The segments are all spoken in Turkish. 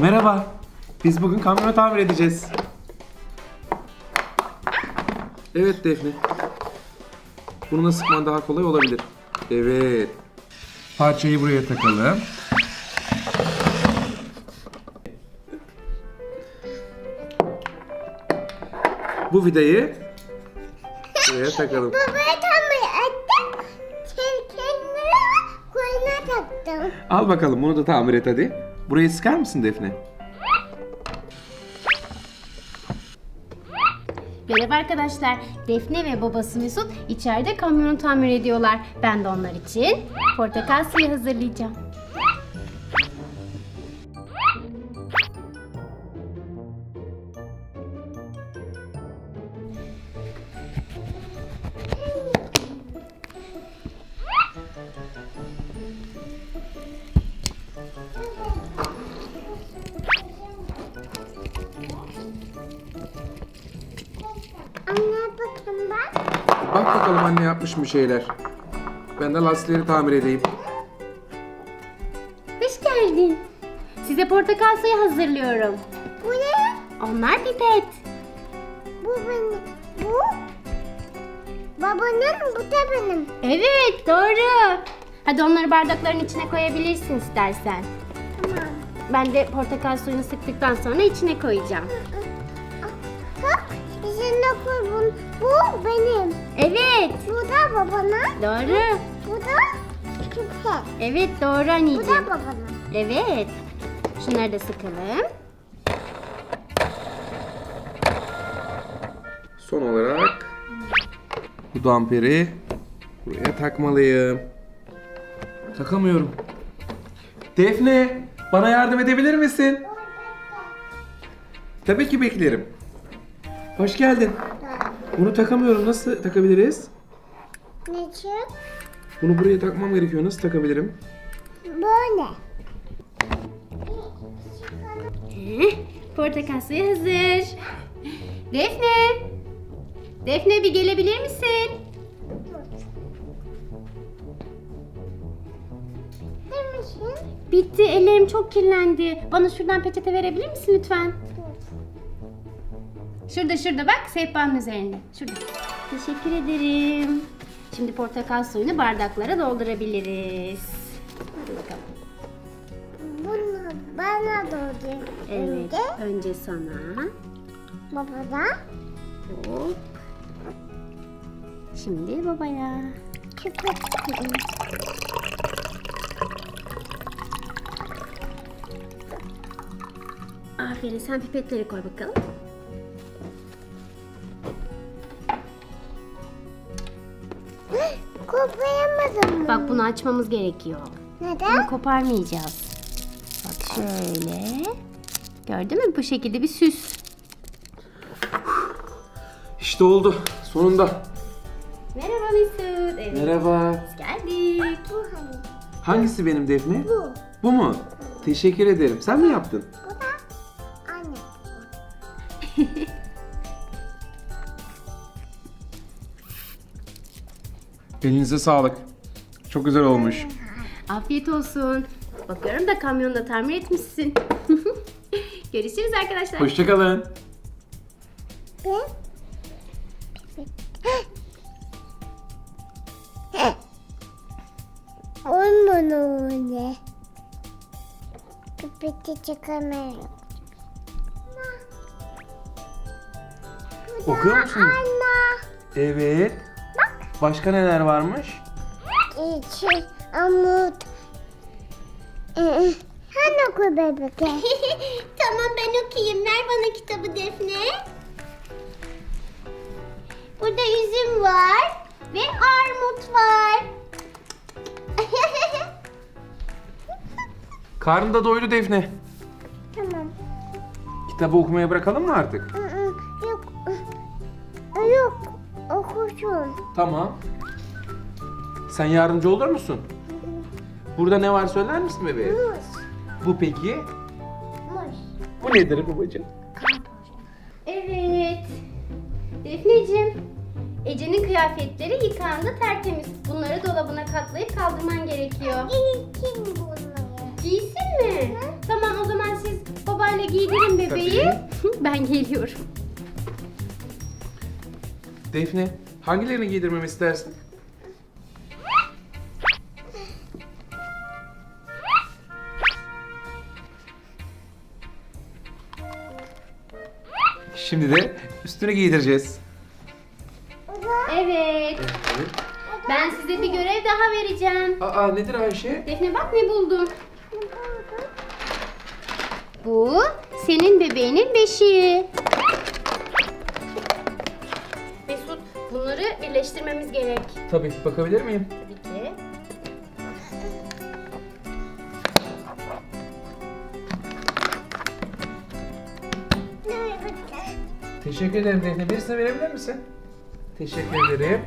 Merhaba. Biz bugün kamyonu tamir edeceğiz. Evet Defne. Bununla sıkman daha kolay olabilir. Evet. Parçayı buraya takalım. Bu vidayı buraya takalım. Babaya tamir ettim. Kendine koyuna taktım. Al bakalım bunu da tamir et hadi. Burayı sıkar mısın Defne? Merhaba arkadaşlar. Defne ve babası Mesut içeride kamyonu tamir ediyorlar. Ben de onlar için portakal suyu hazırlayacağım. Yapmış mı şeyler. Ben de lastikleri tamir edeyim. Hoş geldin. Size portakal suyu hazırlıyorum. Bu ne? Onlar pipet. Bu benim. Bu? Babanın bu da benim. Evet doğru. Hadi onları bardakların içine koyabilirsin istersen. Tamam. Ben de portakal suyunu sıktıktan sonra içine koyacağım. Bak koy bunu. Bu benim. Evet. Bu da babana. Doğru. Bu da küpe. Evet doğru Bu da anneciğim. babana. Evet. Şunları da sıkalım. Son olarak bu damperi buraya takmalıyım. Takamıyorum. Defne, bana yardım edebilir misin? Tabii ki beklerim. Hoş geldin. Bunu takamıyorum. Nasıl takabiliriz? Ne çık? Bunu buraya takmam gerekiyor. Nasıl takabilirim? Böyle. Portakal suyu hazır. Defne. Defne bir gelebilir misin? Demişsin. Bitti. Ellerim çok kirlendi. Bana şuradan peçete verebilir misin lütfen? Şurada şurada bak sehpanın üzerinde. Şurada. Teşekkür ederim. Şimdi portakal suyunu bardaklara doldurabiliriz. Hadi bakalım. Bunu bana doğru. Evet. Önce sana. Babada. Hop. Şimdi babaya. Aferin sen pipetleri koy bakalım. Kopayamadım mı? Bak bunu açmamız gerekiyor. Neden? Bunu koparmayacağız. Bak şöyle. Gördün mü bu şekilde bir süs. İşte oldu. Sonunda. Merhaba Mesut. Evet. Merhaba. Biz geldik. Bu hani. Hangisi benim Defne? Bu. Bu mu? Teşekkür ederim. Sen mi yaptın? Bu Elinize sağlık. Çok güzel olmuş. Afiyet olsun. Bakıyorum da kamyonu da tamir etmişsin. Görüşürüz arkadaşlar. Hoşçakalın. Ben. Olmadı öyle. Köpekte çıkamıyorum. Okuyor musunuz? Anne. Evet. Başka neler varmış? İçi amut. Ee, Hani oku bebek? tamam ben okuyayım. Ver bana kitabı Defne. Burada üzüm var ve armut var. Karnı da doydu Defne. tamam. Kitabı okumaya bırakalım mı artık? Okusun. Tamam. Sen yardımcı olur musun? Burada ne var söyler misin bebeğim? Muz. Bu peki? Muz. Bu nedir babacığım? Evet. Defneciğim. Ece'nin kıyafetleri yıkandı tertemiz. Bunları dolabına katlayıp kaldırman gerekiyor. Kim bunları? Giysin mi? Tamam o zaman siz baba bebeğim. ben geliyorum. Defne, hangilerini giydirmemi istersin? Şimdi de üstüne giydireceğiz. Evet. Ben size bir görev daha vereceğim. Aa nedir Ayşe? Defne bak ne buldum. Bu senin bebeğinin beşiği. Bunları birleştirmemiz gerek. Tabii bakabilir miyim? Tabii ki. Teşekkür ederim Defne. Birisine verebilir misin? Teşekkür ederim.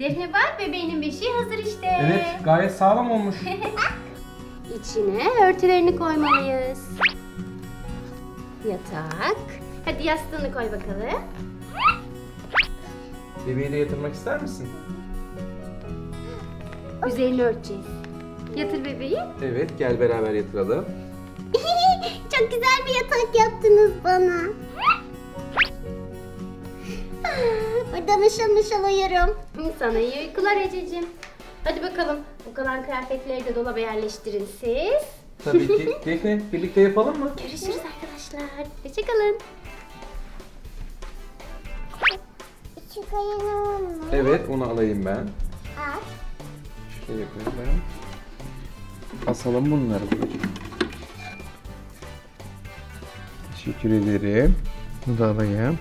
Defne bak bebeğinin beşiği hazır işte. Evet, gayet sağlam olmuş. İçine örtülerini koymalıyız. Yatak. Hadi yastığını koy bakalım. Bebeği de yatırmak ister misin? Üzerini örteceğiz. Yatır bebeği. Evet, gel beraber yatıralım. Çok güzel bir yatak yaptınız bana. Burada mışıl mışıl uyurum. Sana iyi uykular Ececiğim. Hadi bakalım. Bu kalan kıyafetleri de dolaba yerleştirin siz. Tabii ki. Defne, birlikte yapalım mı? Görüşürüz arkadaşlar. Hoşçakalın. Çıkayım mı? Evet, onu alayım ben. Al. Şöyle yapayım ben. Asalım bunları. Teşekkür ederim. Bunu da alayım.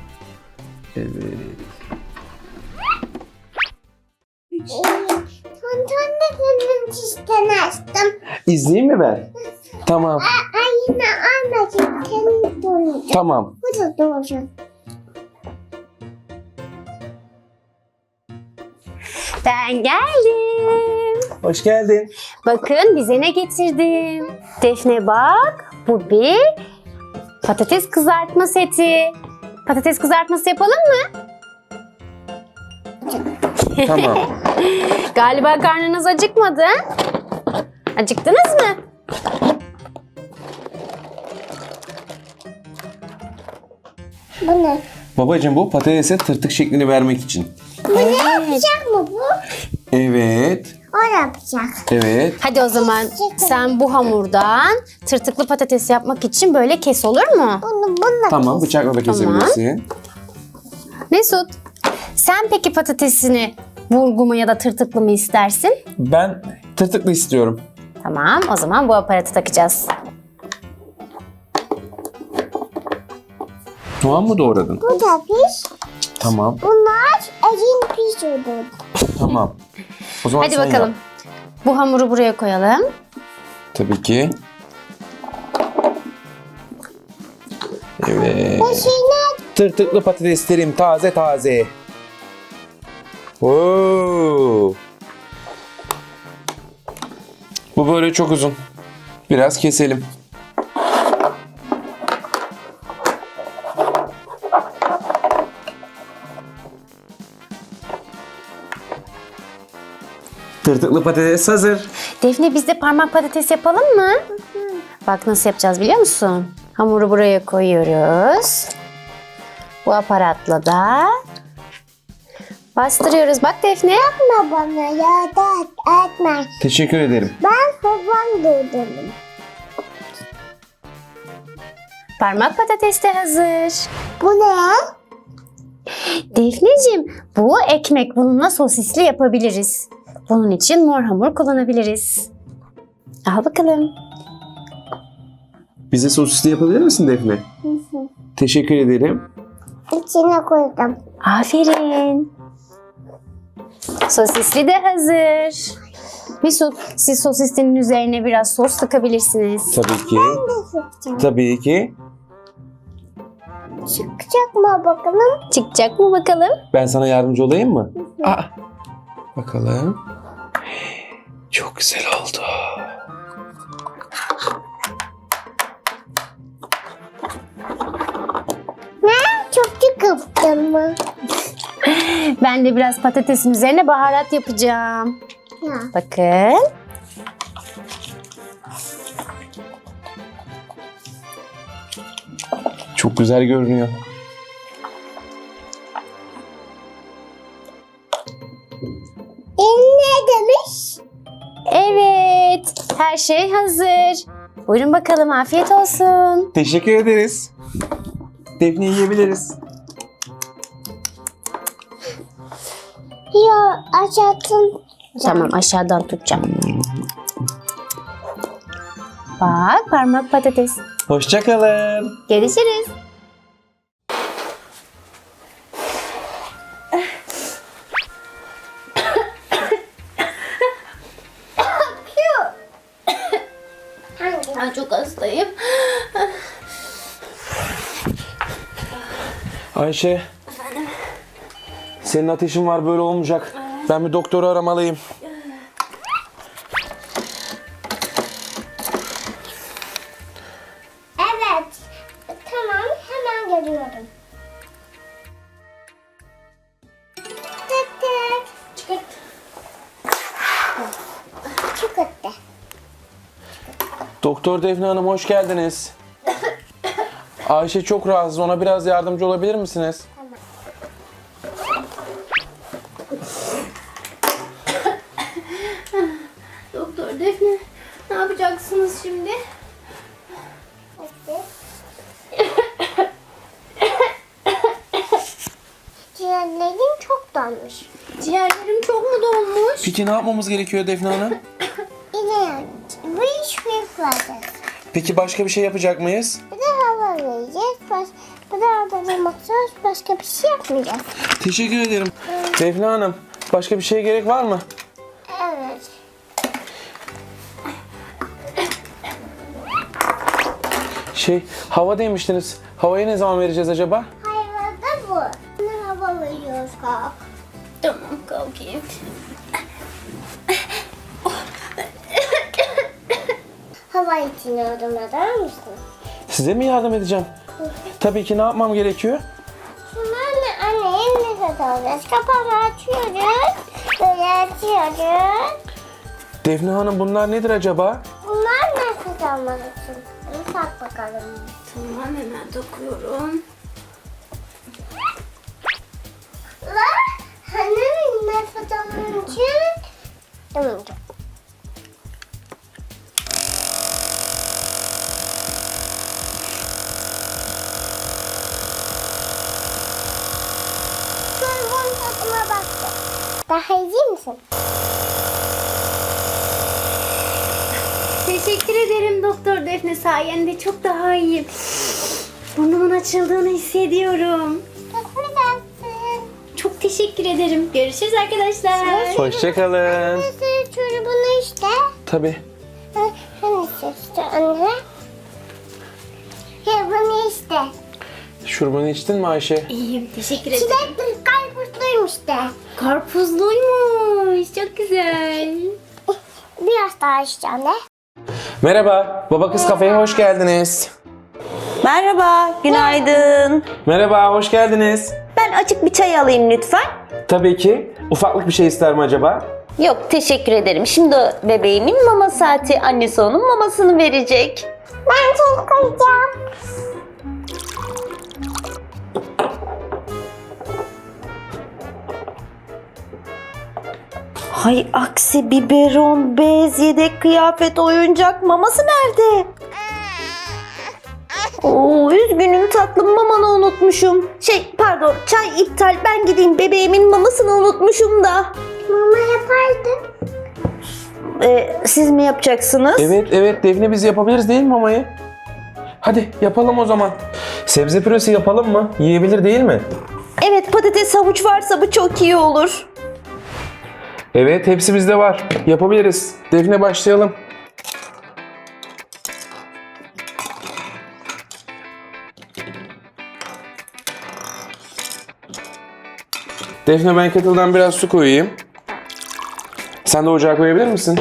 Evet. İzleyeyim mi ben? Tamam. Ay yine anneciğim kendi. Tamam. Bu da doğru. Ben geldim. Hoş geldin. Bakın bize ne getirdim. Defne bak. Bu bir patates kızartma seti. Patates kızartması yapalım mı? Tamam. Galiba karnınız acıkmadı. Acıktınız mı? Bu ne? Babacığım bu patatese tırtık şeklini vermek için. Bu ne yapacak mı bu? Evet. O yapacak. Evet. Hadi o zaman sen bu hamurdan tırtıklı patates yapmak için böyle kes olur mu? Bunu bununla Tamam bıçakla da kesebilirsin. Mesut, sen peki patatesini burgu mu ya da tırtıklı mı istersin? Ben tırtıklı istiyorum. Tamam, o zaman bu aparatı takacağız. Soğan mı doğradın? Bu da piş. Tamam. Bunlar elin piş olur. Tamam. O zaman Hadi sen bakalım. yap. Bu hamuru buraya koyalım. Tabii ki. Evet. Tırtıklı patateslerim taze taze. Oo. Bu böyle çok uzun. Biraz keselim. Tırtıklı patates hazır. Defne biz de parmak patates yapalım mı? Bak nasıl yapacağız biliyor musun? Hamuru buraya koyuyoruz. Bu aparatla da bastırıyoruz. Bak Defne. yapma bana ya da etme. Teşekkür ederim. Ben babam doğdum. Parmak patates de hazır. Bu ne? Defneciğim bu ekmek bununla sosisli yapabiliriz. Bunun için mor hamur kullanabiliriz. Al bakalım. Bize sosisli yapabilir misin Defne? Teşekkür ederim. İçine koydum. Aferin. Sosisli de hazır. Mesut siz sosislinin üzerine biraz sos sıkabilirsiniz. Tabii ki. Ne yapacağım? Tabii ki. çıkacak mı bakalım? Çıkacak mı bakalım? Ben sana yardımcı olayım mı? Aa, bakalım. Çok güzel oldu. Ne? Çok çıkıptın mı? Ben de biraz patatesin üzerine baharat yapacağım. Ya. Bakın. Çok güzel görünüyor. ne demiş? Evet. Her şey hazır. Buyurun bakalım afiyet olsun. Teşekkür ederiz. Defne yiyebiliriz. Ya açattın. Tamam aşağıdan tutacağım. Bak parmak patates. Hoşçakalın. Görüşürüz. Çok hastayım. Ayşe. Senin ateşin var böyle olmayacak. Ben bir doktoru aramalıyım. Evet. Tamam hemen geliyorum. Tık tık. Çıkıt. Çıkıttı. Doktor Defne Hanım hoş geldiniz. Ayşe çok rahatsız. Ona biraz yardımcı olabilir misiniz? Donmuş. Ciğerlerim çok mu dolmuş? Peki ne yapmamız gerekiyor Defne Hanım? Yine bu iş büyük vardır. Peki başka bir şey yapacak mıyız? Bir de hava vereceğiz. Baş, bir de oradan bakacağız. Başka bir şey yapmayacağız. Teşekkür ederim. Defne Hanım başka bir şeye gerek var mı? Evet. Şey hava demiştiniz. Havaya ne zaman vereceğiz acaba? Kalkayım. Hava için yardım eder misin? Size mi yardım edeceğim? Tabii ki ne yapmam gerekiyor? Bunlarla anneye nefes alacağız. Kapağını açıyoruz. Böyle açıyoruz. Defne Hanım bunlar nedir acaba? Bunlar almak için. Bir tak bakalım. Tamam hemen dokuyorum. İçin Tamam. Daha iyi misin? Teşekkür ederim Doktor Defne sayende çok daha iyiyim. Burnumun açıldığını hissediyorum. Teşekkür ederim. Görüşürüz arkadaşlar. Hoşçakalın. Nasıl çorbunu işte? Tabii. Ha, Hani işte anne? Ya bunu işte. Şurbanı içtin mi Ayşe? İyiyim teşekkür ederim. Çilekli karpuzluymuş de. Karpuzluymuş. Çok güzel. Biraz daha içeceğim de. Merhaba. Baba Kız Kafe'ye hoş geldiniz. Merhaba, günaydın. Merhaba, hoş geldiniz. Ben açık bir çay alayım lütfen. Tabii ki. Ufaklık bir şey ister mi acaba? Yok, teşekkür ederim. Şimdi bebeğimin mama saati. Annesi onun mamasını verecek. Ben çok koyacağım. Hay aksi biberon, bez, yedek kıyafet, oyuncak maması nerede? Oo, üzgünüm tatlım mamanı unutmuşum. Şey pardon çay iptal ben gideyim bebeğimin mamasını unutmuşum da. Mama yapardı. Ee, siz mi yapacaksınız? Evet, evet. Defne biz yapabiliriz değil mi mamayı? Hadi yapalım o zaman. Sebze püresi yapalım mı? Yiyebilir değil mi? Evet patates havuç varsa bu çok iyi olur. Evet, hepsi bizde var. Yapabiliriz. Defne başlayalım. Defne ben kettle'dan biraz su koyayım. Sen de ocağa koyabilir misin?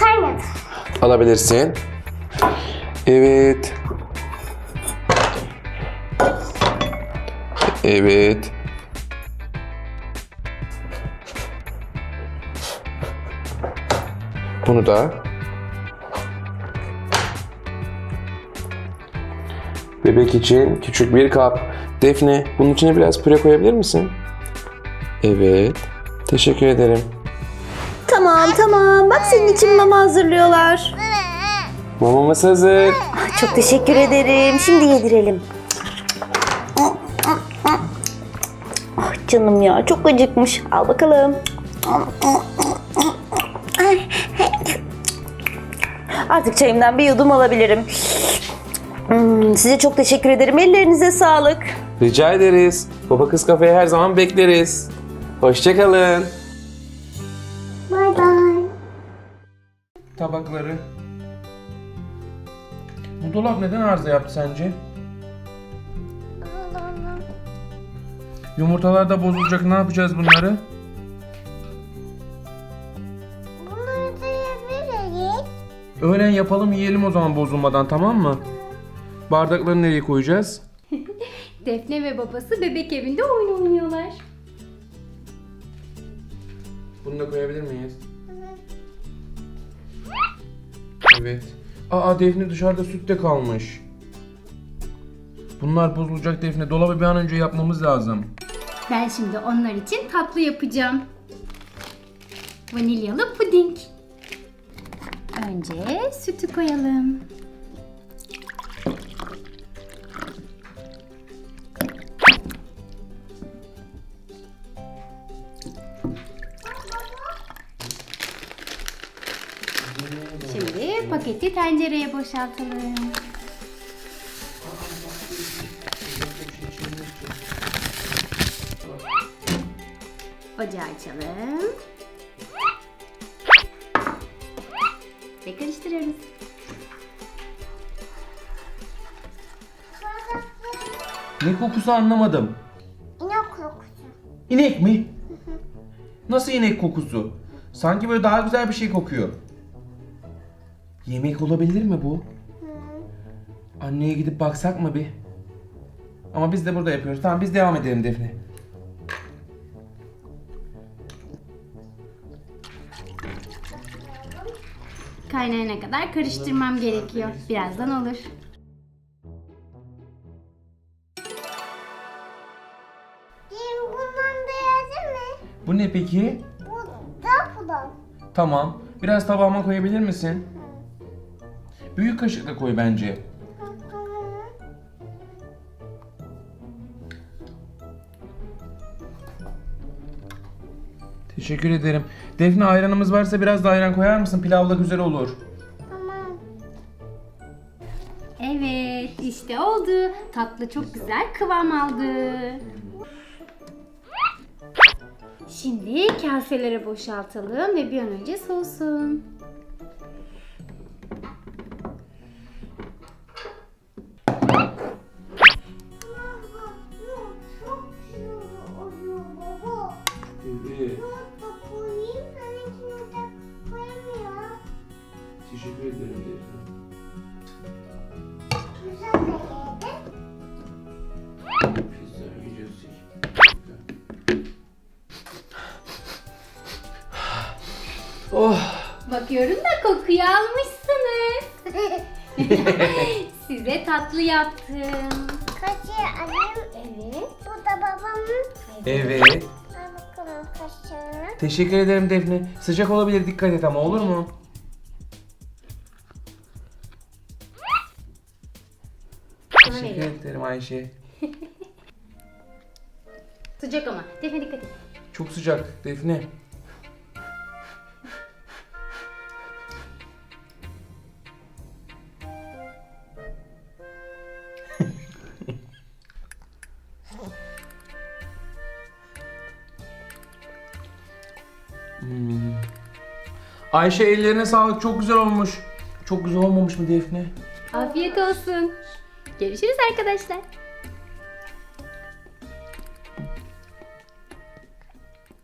Kaynadı. Alabilirsin. Evet. Evet. Bunu da. Bebek için küçük bir kap. Defne, bunun içine biraz püre koyabilir misin? Evet. Teşekkür ederim. Tamam tamam. Bak senin için mama hazırlıyorlar. Mamamız hazır. Ah, Çok teşekkür ederim. Şimdi yedirelim. Ah canım ya çok acıkmış. Al bakalım. Artık çayımdan bir yudum alabilirim. Size çok teşekkür ederim. Ellerinize sağlık. Rica ederiz. Baba Kız Kafe'ye her zaman bekleriz. Hoşçakalın. Bay bay. Tabakları. Bu dolap neden arıza yaptı sence? Yumurtalar da bozulacak. Ne yapacağız bunları? Bunları da yapabiliriz. Öğlen yapalım yiyelim o zaman bozulmadan tamam mı? Bardakları nereye koyacağız? Defne ve babası bebek evinde oyun oynuyorlar. Bunu da koyabilir miyiz? Evet. Aa Defne dışarıda sütte kalmış. Bunlar bozulacak Defne. Dolabı bir an önce yapmamız lazım. Ben şimdi onlar için tatlı yapacağım. Vanilyalı puding. Önce sütü koyalım. Tencereye boşaltalım. Ocağı açalım. Ve karıştırıyoruz. Ne kokusu anlamadım. İnek kokusu. İnek mi? Nasıl inek kokusu? Sanki böyle daha güzel bir şey kokuyor. Yemek olabilir mi bu? Anneye gidip baksak mı bir? Ama biz de burada yapıyoruz. Tamam biz devam edelim Defne. Kaynayana kadar karıştırmam gerekiyor. Birazdan olur. Değil bundan beyazı mı? Bu ne peki? Bu da bulan. Tamam. Biraz tabağıma koyabilir misin? Büyük kaşıkla koy bence. Teşekkür ederim. Defne ayranımız varsa biraz da ayran koyar mısın? Pilavla güzel olur. Tamam. Evet, işte oldu. Tatlı çok güzel kıvam aldı. Şimdi kaselere boşaltalım ve bir an önce soğusun. Koyamıyor. Teşekkür ederim Defne. Güzel de yedi. Pizza yiyeceğiz. Oh. Bakıyorum da kokuyu almışsınız. Size tatlı yaptım. Teşekkür ederim Defne. Sıcak olabilir dikkat et ama olur mu? Teşekkür ederim Ayşe. Sıcak ama. Defne dikkat et. Çok sıcak Defne. Ayşe ellerine sağlık çok güzel olmuş. Çok güzel olmamış mı Defne? Afiyet olsun. Görüşürüz arkadaşlar.